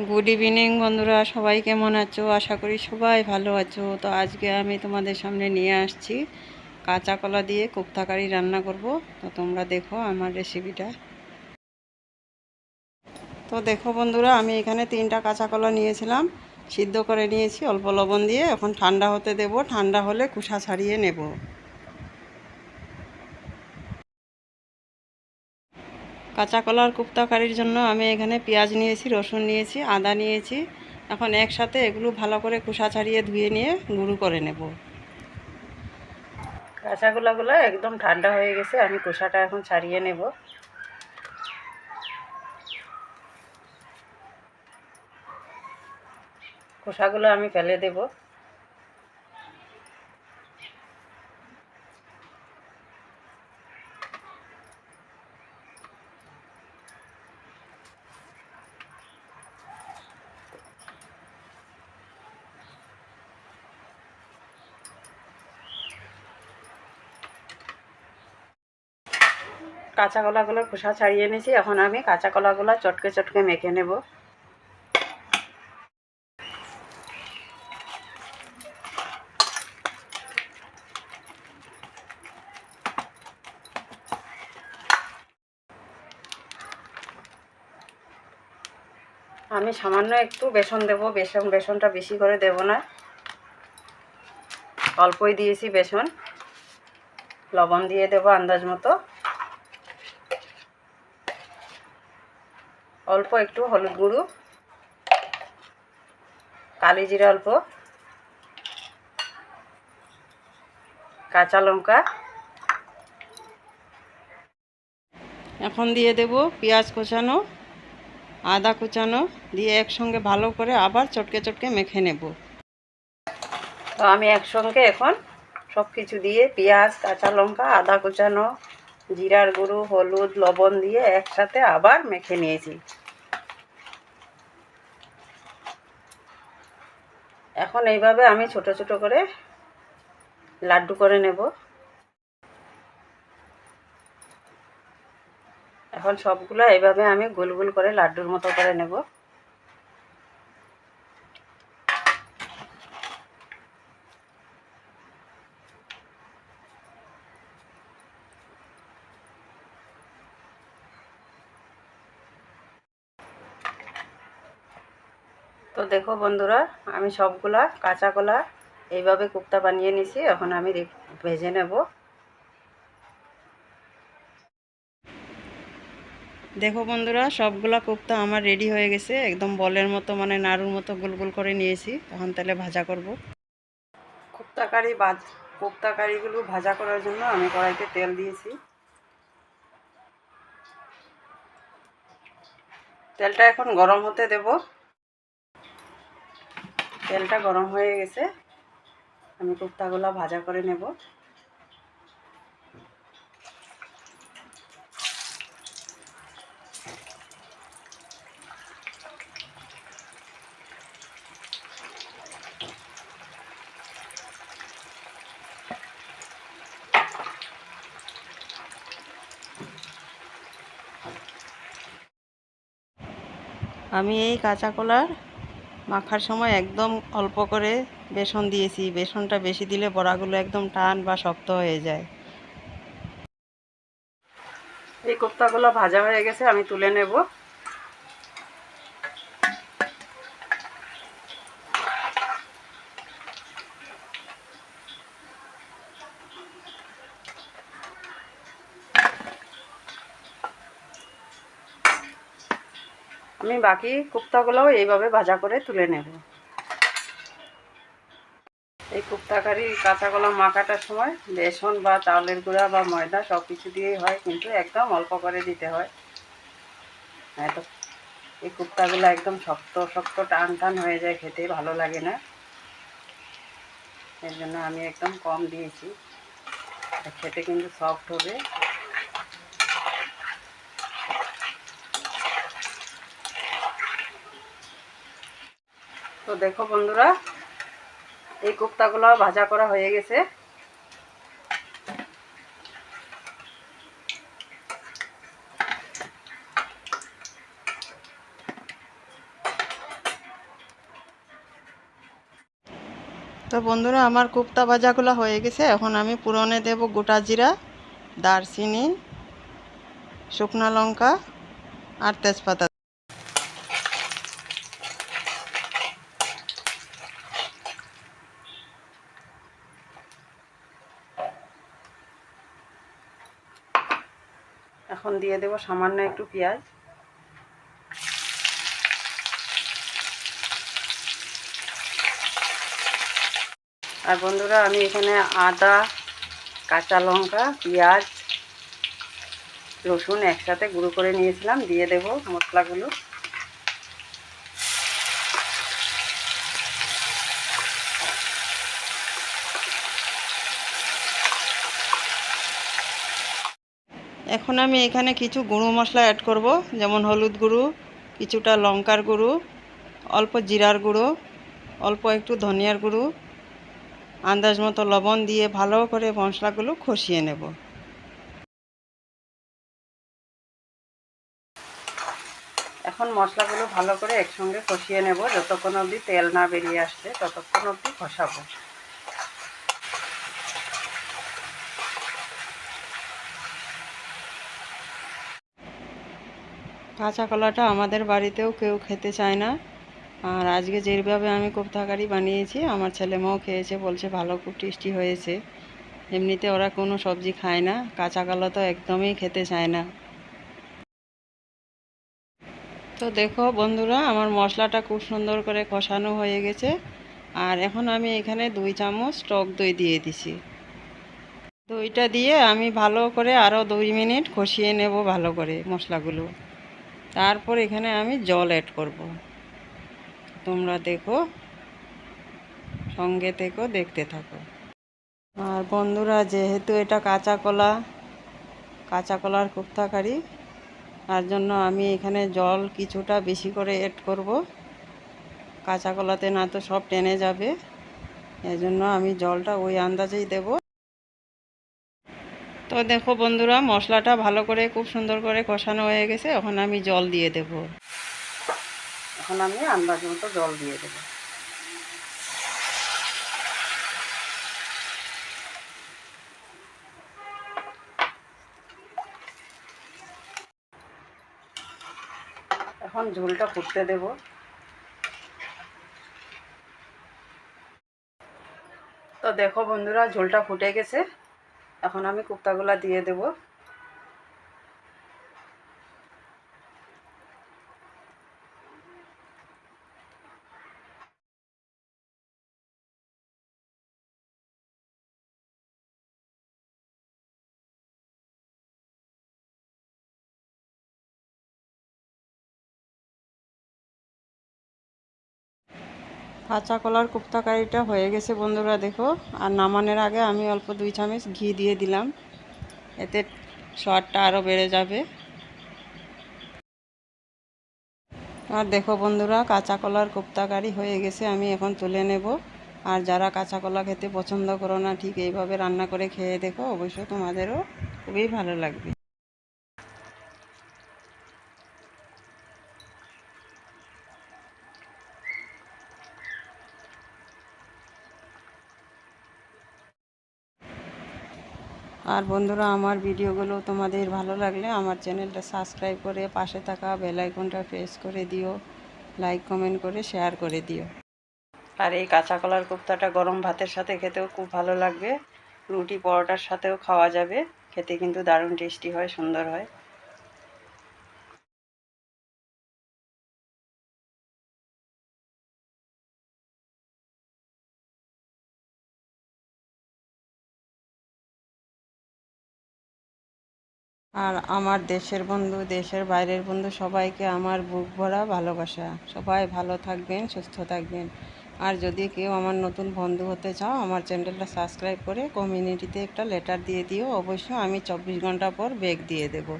Good evening বন্ধুরা। সবাই কেমন আছো? আশা করি সবাই ভালো আছো। তো আজকে আমি তোমাদের সামনে নিয়ে আসছি কাঁচা কলা দিয়ে কোপ্তা কারি রান্না করব। তো তোমরা দেখো আমার রেসিপিটা তো দেখো বন্ধুরা, আমি এখানে তিনটা কাঁচা কলা নিয়েছিলাম। সিদ্ধ করে নিয়েছি, অল্প লবণ দিয়ে। এখন ঠান্ডা হতে দেব। ঠান্ডা হলে কুসা ছাড়িয়ে নেব। কাঁচা কলার কুপ্তা কারির জন্য আমি এখানে পেঁয়াজ নিয়েছি, রসুন নিয়েছি, আদা নিয়েছি। এখন একসাথে এগুলো ভালো করে খোসা ছাড়িয়ে ধুয়ে নিয়ে গুঁড়ো করে নেব। কাঁচাগোলাগুলো একদম ঠান্ডা হয়ে গেছে, আমি খোসাটা এখন ছাড়িয়ে নেব। খোসাগুলো আমি ফেলে দেব। কাঁচা কলাগুলো খোসা ছাড়িয়ে নিয়েছি এখন আমি কাঁচা কলাগুলো চটকে চটকে মেখে নেব। আমি সামান্য একটু বেসন দেব। বেসন, বেসনটা বেশি করে দেব না। অল্পই দিয়েছি বেসন। লবণ দিয়ে দেবো আন্দাজ মতো। অল্প একটু হলুদ গুঁড়ো কালি জিরা অল্প কাঁচা লঙ্কা। এখন দিয়ে দেব পেঁয়াজ কোচানো আদা কুচানো দিয়ে একসঙ্গে ভালো করে আবার চটকে চটকে মেখে নেব। তো আমি একসঙ্গে এখন সব কিছু দিয়ে পেঁয়াজ কাঁচা লঙ্কা আদা কুচানো জিরার গুঁড়ো হলুদ লবণ দিয়ে একসাথে আবার মেখে নিয়েছি। এখন এইভাবে আমি ছোট ছোট করে লাড্ডু করে নেব। এখন সবগুলো এইভাবে আমি গোল গোল করে লাড্ডুর মতো করে নেব। তো দেখো বন্ধুরা, আমি সবগুলা কাঁচা কলা এইভাবে কুপ্তা বানিয়ে নিছি, এখন আমি ভেজে নেব। দেখো বন্ধুরা, সবগুলা কোপ্তা আমার রেডি হয়ে গেছে, একদম বলের মতো মানে নাড়ুর মতো গোল গোল করে নিয়েছি, এখন তাহলে ভাজা করব। কোপ্তা কারি বাজ কোপ্তা কারিগুলো ভাজা করার জন্য আমি কড়াইতে তেল দিয়েছি। তেলটা এখন গরম হতে দেব। তেলটা গরম হয়ে গেছে। আমি কোপ্তাগুলো ভাজা করে নেব। আমি এই কাঁচা কলার মাখার সময় একদম অল্প করে বেসন দিয়েছি। বেসনটা বেশি দিলে বড়াগুলো একদম টান বা শক্ত হয়ে যায়। এই কোপ্তাগুলো ভাজা হয়ে গেছে, আমি তুলে নেব। আমি বাকি কুপ্তাগুলোও এইভাবে ভাজা করে তুলে নেব। এই কুপ্তা কারি কাঁচা কলা মাখাটার সময় বেসন বা চাউলের গুঁড়া বা ময়দা সব কিছু দিয়েই হয়, কিন্তু একদম অল্প করে দিতে হয়। তো, এই কুপ্তাগুলো একদম শক্ত শক্ত টান টান হয়ে যায় খেতে, ভালো লাগে না। এর জন্য আমি একদম কম দিয়েছি। খেতে কিন্তু সফট হবে। তো দেখো বন্ধুরা, এই কোপ্তাগুলো ভাজা করা হয়ে গেছে। তো বন্ধুরা, আমার কুপ্তা ভাজাগুলো হয়ে গেছে। এখন আমি পুরনে দেব গোটা জিরা, দারচিনি, শুকনা লঙ্কা আর তেজপাতা। দিয়ে দেব সামান্য একটু পেঁয়াজ। আর বন্ধুরা, আমি এখানে আদা, কাঁচা লঙ্কা, পেঁয়াজ, রসুন একসাথে গুঁড়ো করে নিয়েছিলাম। দিয়ে দেব মশলাগুলো। এখন আমি এখানে কিছু গুঁড়ো মশলা অ্যাড করব, যেমন হলুদ গুঁড়ো, কিছুটা লঙ্কার গুঁড়ো, অল্প জিরার গুঁড়ো, অল্প একটু ধনিয়ার গুঁড়ো, আন্দাজ মতো লবণ দিয়ে ভালো করে মশলাগুলো কষিয়ে নেব। এখন মশলাগুলো ভালো করে একসঙ্গে কষিয়ে নেব, যতক্ষণ অবধি তেল না বেরিয়ে আসছে ততক্ষণ অবধি কষাবো। কাঁচা কলাটা আমাদের বাড়িতেও কেউ খেতে চায় না। আর আজকে যেভাবে আমি কোপ্তাকারি বানিয়েছি, আমার ছেলে মেয়েও খেয়েছে, বলছে ভালো, খুব টেস্টি হয়েছে। এমনিতে ওরা কোনো সবজি খায় না, কাঁচা কলা তো একদমই খেতে চায় না। তো দেখো বন্ধুরা, আমার মশলাটা খুব সুন্দর করে কষানো হয়ে গেছে। আর এখন আমি এখানে দুই চামচ টক দই দিয়ে দিছি। দইটা দিয়ে আমি ভালো করে আরও দুই মিনিট কষিয়ে নেব ভালো করে মশলাগুলো। তারপর এখানে আমি জল অ্যাড করব। তোমরা দেখো, সঙ্গে থেকো দেখতে থাকো। আর বন্ধুরা, যেহেতু এটা কাঁচা কলা, কাঁচা কলার কুপ্তাকারি, তার জন্য আমি এখানে জল কিছুটা বেশি করে অ্যাড করব। কাঁচা কলাতে না তো সব টেনে যাবে, এজন্য আমি জলটা ওই আন্দাজেই দেব। তো দেখো বন্ধুরা, মশলাটা ভালো করে খুব সুন্দর করে কষানো হয়ে গেছে। এখন আমি জল দিয়ে দেব। এখন আমি আন্দাজ মতো জল দিয়ে দেব। এখন ঝোলটা ফুটতে দেব। তো দেখো বন্ধুরা, ঝোলটা ফুটে গেছে। এখন আমি কুপ্তাগুলা দিয়ে দেব। কাঁচা কলার কুপ্তা কারিটা হয়ে গেছে বন্ধুরা, দেখো। আর নামানোর আগে আমি অল্প দুই চামচ ঘি দিয়ে দিলাম। এতে স্বাদটা আরও বেড়ে যাবে। আর দেখো বন্ধুরা, কাঁচা কলার কুপ্তা কারি হয়ে গেছে, আমি এখন তুলে নেব। আর যারা কাঁচা কলা খেতে পছন্দ করো না, ঠিক এইভাবে রান্না করে খেয়ে দেখো, অবশ্যই তোমাদেরও খুবই ভালো লাগবে। আর বন্ধুরা, আমার ভিডিওগুলো তোমাদের ভালো লাগলে আমার চ্যানেলটা সাবস্ক্রাইব করে পাশে থাকা বেল আইকনটা প্রেস করে দিও, লাইক, কমেন্ট করে শেয়ার করে দিও। আর এই কাঁচা কলার কোপ্তাটা গরম ভাতের সাথে খেতেও খুব ভালো লাগবে। রুটি পরোটার সাথেও খাওয়া যাবে। খেতে কিন্তু দারুণ টেস্টি হয়, সুন্দর হয়। আর আমার দেশের বন্ধু, দেশের বাইরের বন্ধু সবাইকে আমার বুক ভরা ভালোবাসা। সবাই ভালো থাকবেন, সুস্থ থাকবেন। আর যদি কেউ আমার নতুন বন্ধু হতে চাও, আমার চ্যানেলটা সাবস্ক্রাইব করে কমিউনিটিতে একটা লেটার দিয়ে দিও। অবশ্যই আমি চব্বিশ ঘণ্টা পর ব্যাগ দিয়ে দেবো।